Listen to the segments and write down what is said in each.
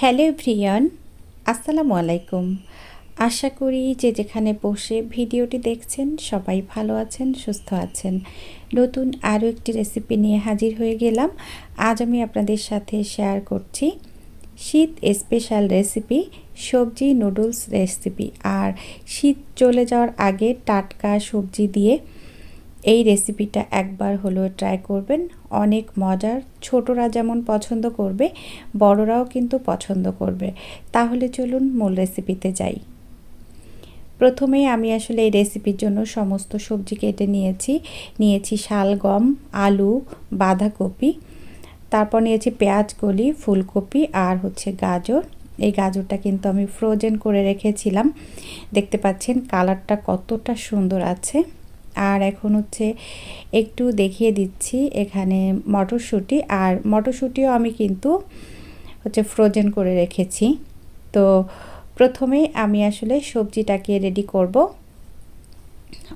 Hello everyone, আসসালামু আলাইকুম। আশা করি যে যেখানে বসে ভিডিওটি দেখছেন, সবাই ভালো আছেন, সুস্থ আছেন। নতুন আরও একটি রেসিপি নিয়ে হাজির হয়ে গেলাম। আজ আমি আপনাদের সাথে শেয়ার করছি শীত স্পেশাল রেসিপি সবজি নুডলস রেসিপি আর শীত চলে যাওয়ার আগে টাটকা সবজি দিয়ে এই রেসিপিটা একবার হলেও ট্রাই করবেন। অনেক মজার। ছোটরা যেমন পছন্দ করবে, বড়রাও কিন্তু পছন্দ করবে। তাহলে চলুন মূল রেসিপিতে যাই। প্রথমেই আমি আসলে এই রেসিপির জন্য সমস্ত সবজি কেটে নিয়েছি। নিয়েছি শালগম আলু, বাঁধাকপি। তারপর নিয়েছি পেঁয়াজ, কলি, ফুলকপি আর হচ্ছে গাজর। এই গাজরটা কিন্তু আমি ফ্রোজেন করে রেখেছিলাম। দেখতে পাচ্ছেন কালারটা কতটা সুন্দর আছে। আর এখন হচ্ছে একটু দেখিয়ে দিচ্ছি এখানে মটরশুঁটি। আর মটরশুঁটিও আমি কিন্তু হচ্ছে ফ্রোজেন করে রেখেছি। তো প্রথমে আমি আসলে সবজিটাকে রেডি করব।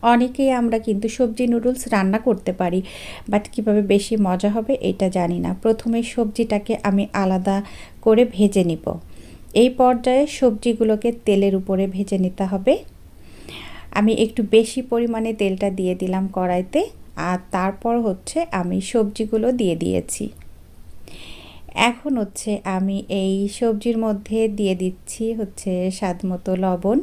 অনেকেই আমরা কিন্তু সবজি নুডলস রান্না করতে পারি বাট কীভাবে বেশি মজা হবে এটা জানি না। প্রথমে সবজিটাকে আমি আলাদা করে ভেজে নিব। এই পর্যায়ে সবজিগুলোকে তেলের উপরে ভেজে নিতে হবে। আমি একটু বেশি পরিমাণে তেলটা দিয়ে দিলাম কড়াইতে, আর তারপর হচ্ছে আমি সবজিগুলো দিয়ে দিয়েছি। এখন হচ্ছে আমি এই সবজির মধ্যে দিয়ে দিচ্ছি হচ্ছে স্বাদ মতো লবণ।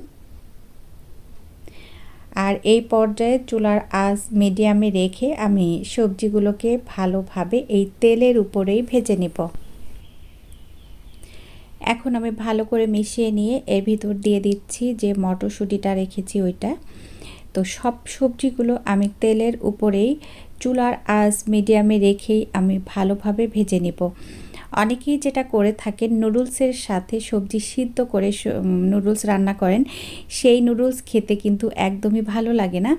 আর এই পর্যায়ে চুলার আঁচ মিডিয়ামে রেখে আমি সবজিগুলোকে ভালোভাবে এই তেলের উপরেই ভেজে নেব। এখন আমি ভালো করে মিশিয়ে নিয়ে এর ভিতর দিয়ে দিচ্ছি যে মটরশুঁটিটা রেখেছি ওইটা। তো সব সবজিগুলো আমি তেলের উপরেই, চুলার আঁচ মিডিয়ামে রেখেই আমি ভালোভাবে ভেজে নেব। অনেকেই যেটা করে থাকেন, নুডলসের সাথে সবজি সিদ্ধ করে নুডলস রান্না করেন। সেই নুডলস খেতে কিন্তু একদমই ভালো লাগে না।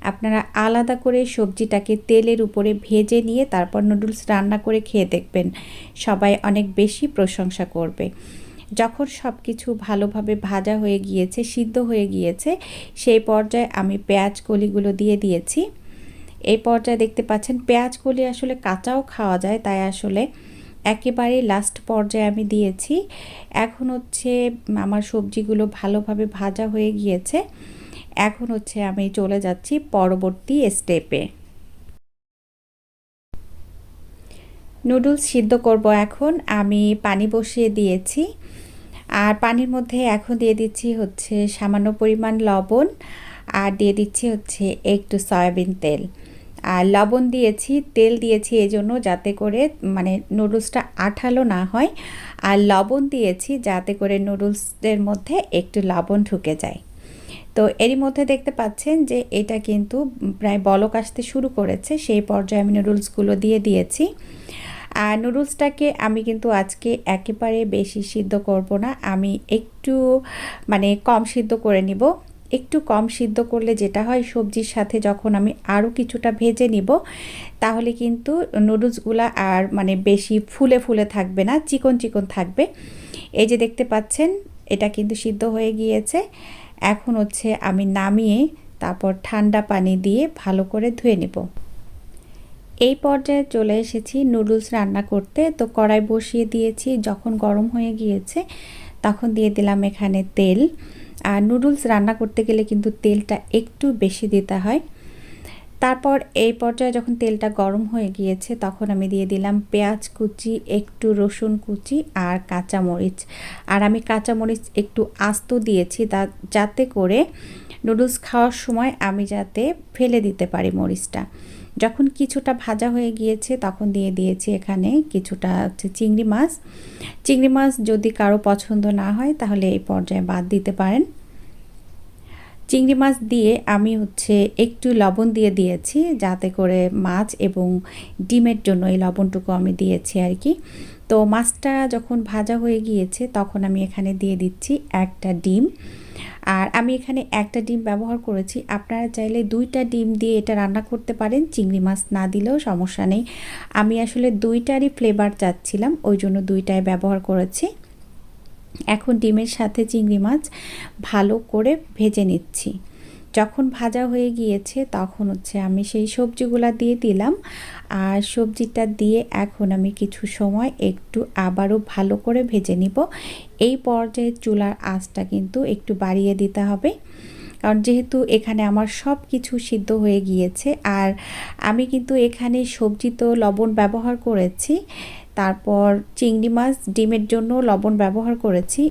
আপনারা আলাদা করে সবজিটাকে তেলের উপরে ভেজে নিয়ে তারপর নুডলস রান্না করে খেয়ে দেখবেন। সবাই অনেক বেশি প্রশংসা করবে। যখন সব কিছু ভালোভাবে ভাজা হয়ে গিয়েছে, সিদ্ধ হয়ে গিয়েছে, সেই পর্যায়ে আমি পেঁয়াজ কলিগুলো দিয়ে দিয়েছি। এই পর্যায়ে দেখতে পাচ্ছেন, পেঁয়াজ কলি আসলে কাঁচাও খাওয়া যায়, তাই আসলে একেবারে লাস্ট পর্যায়ে আমি দিয়েছি। এখন হচ্ছে আমার সবজিগুলো ভালোভাবে ভাজা হয়ে গিয়েছে। এখন হচ্ছে আমি চলে যাচ্ছি পরবর্তী স্টেপে নুডলস সিদ্ধ করব এখন। আমি পানি বসিয়ে দিয়েছি। আর পানির মধ্যে এখন দিয়ে দিচ্ছি হচ্ছে সামান্য পরিমাণ লবণ। আর দিয়ে দিচ্ছি হচ্ছে একটু সয়াবিন তেল। আর লবণ দিয়েছি, তেল দিয়েছি এই জন্য যাতে করে মানে নুডলসটা আঠালো না হয়। আর লবণ দিয়েছি যাতে করে নুডলসের মধ্যে একটু লবণ ঢুকে যায়। তো এরই মধ্যে দেখতে পাচ্ছেন যে এটা কিন্তু প্রায় বলক আসতে শুরু করেছে। সেই পর্যায়ে আমি নুডলসগুলো দিয়ে দিয়েছি। আর নুডলসটাকে আমি কিন্তু আজকে একেবারে বেশি সিদ্ধ করব না। আমি একটু মানে কম সিদ্ধ করে নিব। একটু কম সিদ্ধ করলে যেটা হয়, সবজির সাথে যখন আমি আরও কিছুটা ভেজে নিব, তাহলে কিন্তু নুডলসগুলো আর মানে বেশি ফুলে ফুলে থাকবে না, চিকন চিকন থাকবে। এই যে দেখতে পাচ্ছেন, এটা কিন্তু সিদ্ধ হয়ে গিয়েছে। এখন হচ্ছে আমি নামিয়ে তারপর ঠান্ডা পানি দিয়ে ভালো করে ধুয়ে নেব। এই পর্যায়ে চলে এসেছি নুডলস রান্না করতে। তো কড়াই বসিয়ে দিয়েছি, যখন গরম হয়ে গিয়েছে, তখন দিয়ে দিলাম এখানে তেল। আর নুডলস রান্না করতে গেলে কিন্তু তেলটা একটু বেশি দিতে হয়। তারপর এই পর্যায়ে যখন তেলটা গরম হয়ে গিয়েছে, তখন আমি দিয়ে দিলাম পেঁয়াজ কুচি, একটু রসুন কুচি আর কাঁচামরিচ। আর আমি কাঁচামরিচ একটু আস্ত দিয়েছি তা, যাতে করে নুডলস খাওয়ার সময় আমি যাতে ফেলে দিতে পারি মরিচটা। যখন কিছুটা ভাজা হয়ে গিয়েছে, তখন দিয়ে দিয়েছি এখানে কিছুটা হচ্ছে চিংড়ি মাছ। চিংড়ি মাছ যদি কারও পছন্দ না হয়, তাহলে এই পর্যায়ে বাদ দিতে পারেন। চিংড়ি মাছ দিয়ে আমি হচ্ছে একটু লবণ দিয়ে দিয়েছি, যাতে করে মাছ এবং ডিমের জন্য এই লবণটুকু আমি দিয়েছি আর কি। তো মাছটা যখন ভাজা হয়ে গিয়েছে, তখন আমি এখানে দিয়ে দিচ্ছি একটা ডিম। আর আমি এখানে একটা ডিম ব্যবহার করেছি। আপনারা চাইলে দুইটা ডিম দিয়ে এটা রান্না করতে পারেন, চিংড়ি মাছ না দিলেও সমস্যা নেই। আমি আসলে দুইটারই ফ্লেভার চাচ্ছিলাম, ওই জন্য দুইটাই ব্যবহার করেছি। এখন ডিমের সাথে চিংড়ি মাছ ভালো করে ভেজে নিচ্ছি। যখন ভাজা হয়ে গিয়েছে তখন হচ্ছে আমি সেই সবজিগুলো দিয়ে দিলাম। আর সবজিটা দিয়ে এখন আমি কিছু সময় একটু আবারও ভালো করে ভেজে নিব। এই পর্যায়ে চুলার আঁচটা কিন্তু একটু বাড়িয়ে দিতে হবে। কারণ যেহেতু এখানে আমার সব কিছু সিদ্ধ হয়ে গিয়েছে, আর আমি কিন্তু এখানে সবজি তো লবণ ব্যবহার করেছি, তারপর চিংড়ি মাছ ডিমের জন্য লবণ ব্যবহার করেছি।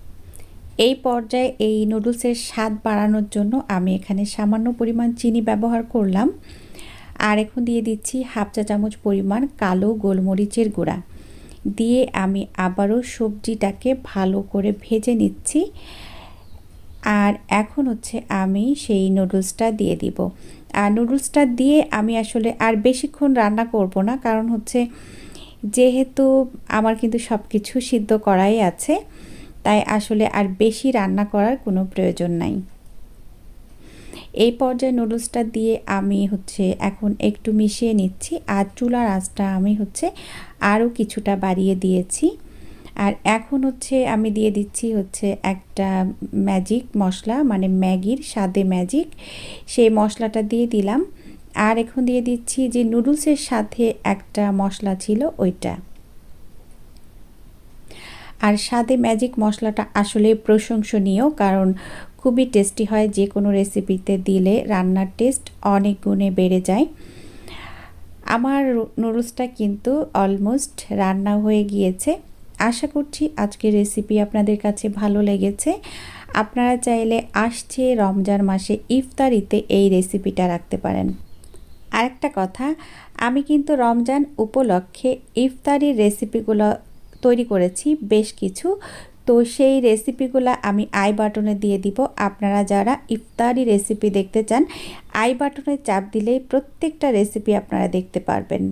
এই পর্যায়ে এই নুডলসের স্বাদ বাড়ানোর জন্য আমি এখানে সামান্য পরিমাণ চিনি ব্যবহার করলাম। আর এখন দিয়ে দিচ্ছি হাফ চা চামচ পরিমাণ কালো গোলমরিচের গুঁড়া। দিয়ে আমি আবারও সবজিটাকে ভালো করে ভেজে নিচ্ছি। আর এখন হচ্ছে আমি সেই নুডলসটা দিয়ে দিব। আর নুডলসটা দিয়ে আমি আসলে আর বেশিক্ষণ রান্না করব না, কারণ হচ্ছে যেহেতু আমার কিন্তু সব কিছু সিদ্ধ করাই আছে, তাই আসলে আর বেশি রান্না করার কোনো প্রয়োজন নাই। এই পর্যায়ে নুডলসটা দিয়ে আমি হচ্ছে এখন একটু মিশিয়ে নিচ্ছি, আর চুলার আঁচটা আমি হচ্ছে আরও কিছুটা বাড়িয়ে দিয়েছি। আর এখন হচ্ছে আমি দিয়ে দিচ্ছি হচ্ছে একটা ম্যাজিক মশলা মানে ম্যাগির স্বাদে ম্যাজিক সেই মশলাটা দিয়ে দিলাম। আর এখন দিয়ে দিচ্ছি যে নুডলসের সাথে একটা মশলা ছিল ওইটা। আর স্বাদে ম্যাজিক মশলাটা আসলে প্রশংসনীয়, কারণ খুবই টেস্টি হয় যে কোনো রেসিপিতে দিলে রান্নার টেস্ট অনেক গুণে বেড়ে যায়। আমার নুডলসটা কিন্তু অলমোস্ট রান্না হয়ে গিয়েছে। আশা করছি আজকের রেসিপি আপনাদের কাছে ভালো লেগেছে। আপনারা চাইলে আসছে রমজান মাসে ইফতারিতে এই রেসিপিটা রাখতে পারেন। আরেকটা কথা, আমি কিন্তু রমজান উপলক্ষে ইফতারির রেসিপিগুলো তৈরি করেছি বেশ কিছু। তো সেই রেসিপিগুলো আমি আই বাটনে দিয়ে দিব। আপনারা যারা ইফতারি রেসিপি দেখতে চান, আই বাটনে চাপ দিলেই প্রত্যেকটা রেসিপি আপনারা দেখতে পারবেন।